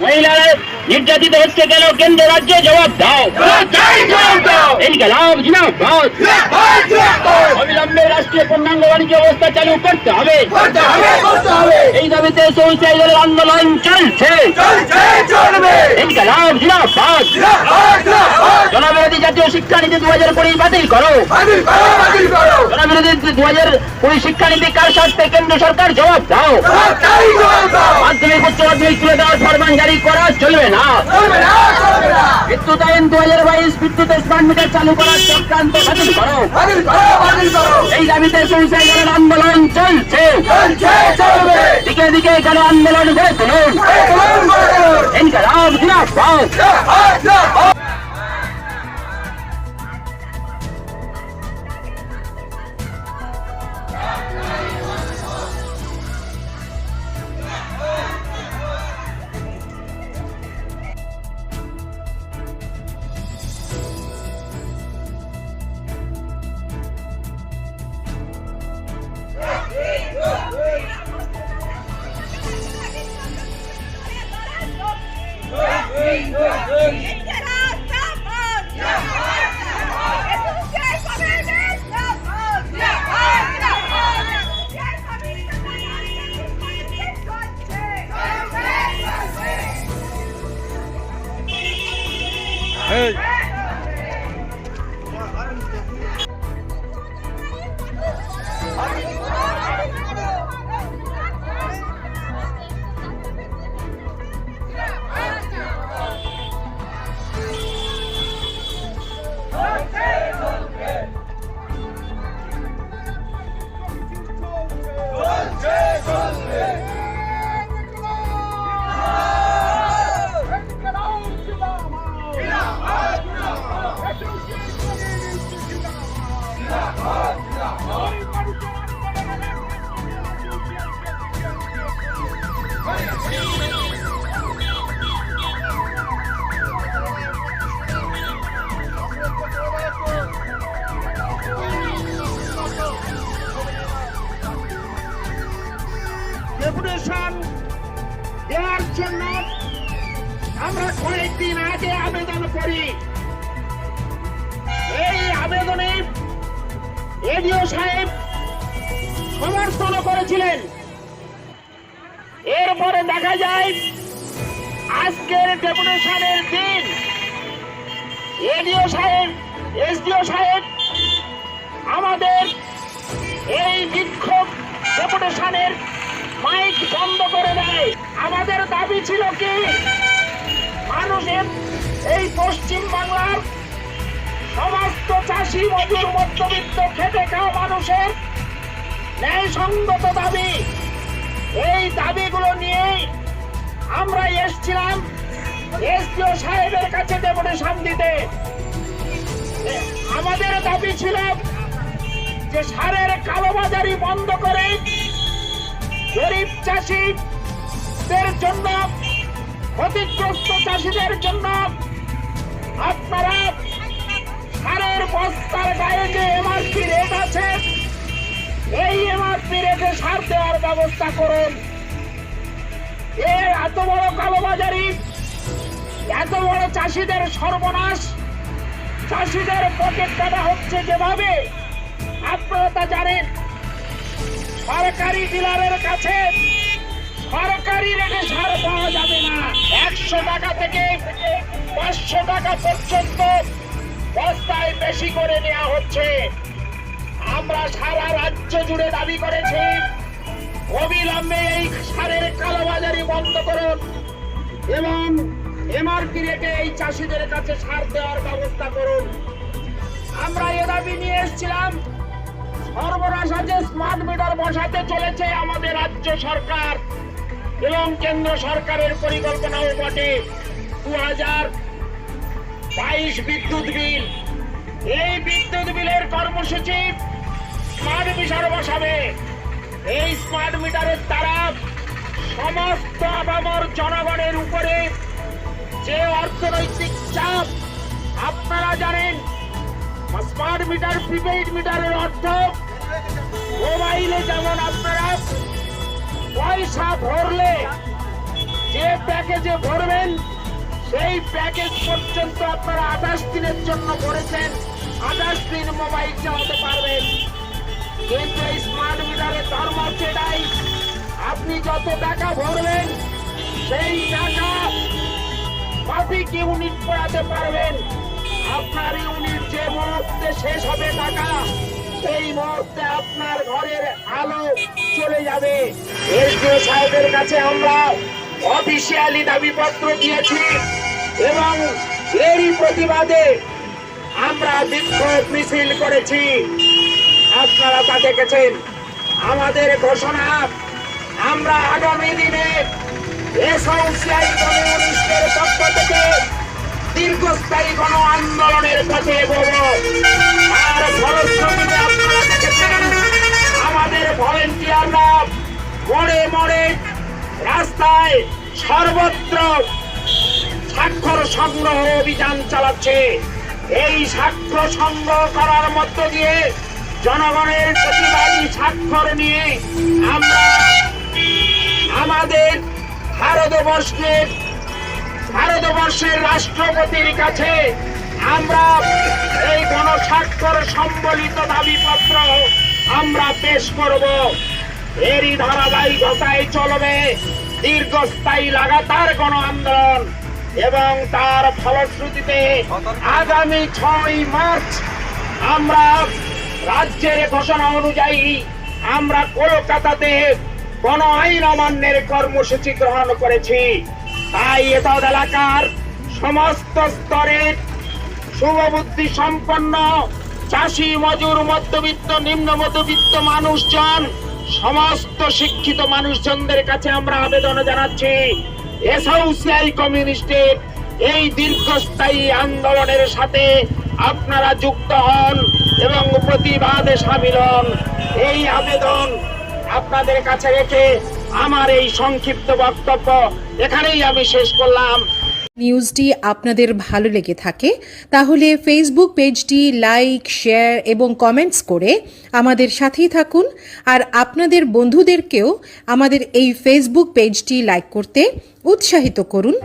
মহিলারা নির্যাতিত হচ্ছে কেন কেন্দ্র রাজ্য জবাব দাও ইনকালাব জিন্দাবাদ অবিলম্বে রাষ্ট্রীয় পূর্ণাঙ্গ বাণিজ্য ব্যবস্থা চালু করতে হবে। এই দাবিতে সুইসাইডের আন্দোলন চলছে। জনবিরোধী জাতীয় শিক্ষানীতি দু হাজার কুড়ি বাতিল করো। জনবিরোধী দু হাজার কুড়ি শিক্ষানীতি কার স্বার্থে কেন্দ্র সরকার জবাব দাও। মাধ্যমিক উচ্চ মাধ্যমিক তুলে দেওয়ার ফরমান জারি করা চলবে না। বিদ্যুৎ আইন দু হাজার বাইশ বিদ্যুতের স্মার্ট মিটার চালু করার চক্রান্ত বাতিল করো। এই দাবিতে সুইসাইডের আন্দোলন চলছে। দিকে দিকে এখানে আন্দোলন করে তুলুন ইনকালাব আমরা কয়েকদিন আগে আবেদন করি। এই আবেদনে এডিও সাহেব সমর্থন করেছিলেন। এরপরে দেখা যায়, আজকের ডেপুটেশনের দিন। এডিও সাহেব, এসডিও সাহেব, আমাদের এই বিক্ষোভ ডেপুটেশনের মাইক বন্ধ করে দেয়। আমাদের দাবি ছিল কি? মানুষের এই পশ্চিম বাংলার সমস্ত চাষি, মজুর, মধ্যবিত্ত, খেটে খাওয়া মানুষের ন্যায়সঙ্গত দাবি। এই দাবিগুলো নিয়ে আমরা এসছিলাম এসডিও সাহেবের কাছে ডেপুটেশন দিতে। আমাদের দাবি ছিল যে সারের কালোবাজারি বন্ধ করে গরিব চাষিদের জন্য ক্ষতিগ্রস্ত চাষিদের জন্য আপনারা সারের বস্তার গায়ে যে এমআরপি রেট আছে, এই এমআরপি রেটে সার দেওয়ার ব্যবস্থা করুন। এর এত বড় কালোবাজারি, এত বড় চাষিদের সর্বনাশ, চাষিদের পকেট কাটা হচ্ছে যেভাবে, আপনারা তা জানেন। সরকারি ডিলারের কাছে একশো টাকা থেকে পাঁচশো টাকা পর্যন্ত বস্তায় বেশি করে নেওয়া হচ্ছে। আমরা সারা রাজ্য জুড়ে দাবি করেছি, অবিলম্বে এই সারের কালোবাজারি বন্ধ করুন এবং এমআরপি রেটে এই চাষিদের কাছে সার দেওয়ার ব্যবস্থা করুন। আমরা এ দাবি নিয়ে এসেছিলাম, সর্বনাশা যে স্মার্ট মিটার বসাতে চলেছে আমাদের রাজ্য সরকার। এবং কেন্দ্র সরকারের পরিকল্পনাও বটে। দু হাজার বাইশ বিদ্যুৎ বিল। এই বিদ্যুৎ বিলের কর্মসূচি স্মার্ট মিটার বসাবে। এই স্মার্ট মিটারের দ্বারা সমস্ত আবামর জনগণের উপরে যে অর্থনৈতিক চাপ, আপনারা জানেন, স্মার্ট মিটার, প্রিপেইড মিটারের অর্থ মোবাইলে যেমন আপনারা পয়সা ভরলে প্যাকেজে ভরবেন, সেই প্যাকেজ পর্যন্ত আপনারা আঠাশ দিনের জন্য ভরেছেন। আঠাশ দিন মোবাইল চালাতে পারবেন। কিন্তু এই স্মার্ট মিটারের ধর্ম হচ্ছে এটাই আপনি যত টাকা ভরবেন, সেই টাকা সঠিক ইউনিট পড়াতে পারবেন। আপনার ইউনিট যে মুহূর্তে শেষ হবে টাকা, সেই মুহূর্তে আপনার ঘরের আলো চলে যাবে। এসডিও সাহেবের কাছে আমরা অফিসিয়ালি দাবিপত্র দিয়েছি এবং এরই প্রতিবাদে আমরা বিক্ষোভ মিছিল করেছি। আপনারা তা দেখেছেন। আমাদের ঘোষণা, আমরা আগামী দিনে এসআইসিআই কমিউনিস্টের পক্ষ থেকে দীর্ঘস্থায়ী গণ আন্দোলনের পথে এগোব। আর দেখেছেন, আমাদের ভলেন্টিয়াররা মোড়ে মোড়ে রাস্তায় সর্বত্র স্বাক্ষর সংগ্রহ অভিযান চালাচ্ছে। এই স্বাক্ষর সংগ্রহ করার মধ্য দিয়ে জনগণের প্রতিবাদী স্বাক্ষর নিয়ে আমরা আমাদের ভারতবর্ষের ভারতবর্ষের রাষ্ট্রপতির কাছে আমরা এই গণস্বাক্ষর সম্বলিত দাবিপত্র আমরা পেশ করব। এরই ধারাবাহিকতায় চলবে। দীর্ঘস্থায়ী লাগাতার গণ আন্দোলন এবং তার ফলশ্রুতিতে আগামী ছয় মার্চ আমরা রাজ্যের ঘোষণা অনুযায়ী আমরা কলকাতাতে গণ আইন অমান্যের কর্মসূচি গ্রহণ করেছি। তাই এতদ এলাকার সমস্ত স্তরের শুভবুদ্ধি সম্পন্ন চাষি, মজুর, মধ্যবিত্ত, নিম্ন মধ্যবিত্ত মানুষজন সমস্ত শিক্ষিত মানুষজনদের কাছে আমরা আবেদন জানাচ্ছি এসোসিয়াল কমিউনিস্টের এই দীর্ঘস্থায়ী আন্দোলনের সাথে আপনারা যুক্ত হন এবং প্রতিবাদে সামিল হন। এই আবেদন আপনাদের কাছে রেখে আমার এই সংক্ষিপ্ত বক্তব্য এখানেই আমি শেষ করলাম। নিউজটি আপনাদের ভালো লেগে থাকে, তাহলে ফেসবুক পেজটি লাইক শেয়ার এবং কমেন্টস করে আমাদের সাথেই থাকুন। আর আপনাদের বন্ধুদেরকেও আমাদের এই ফেসবুক পেজটি লাইক করতে উৎসাহিত করুন।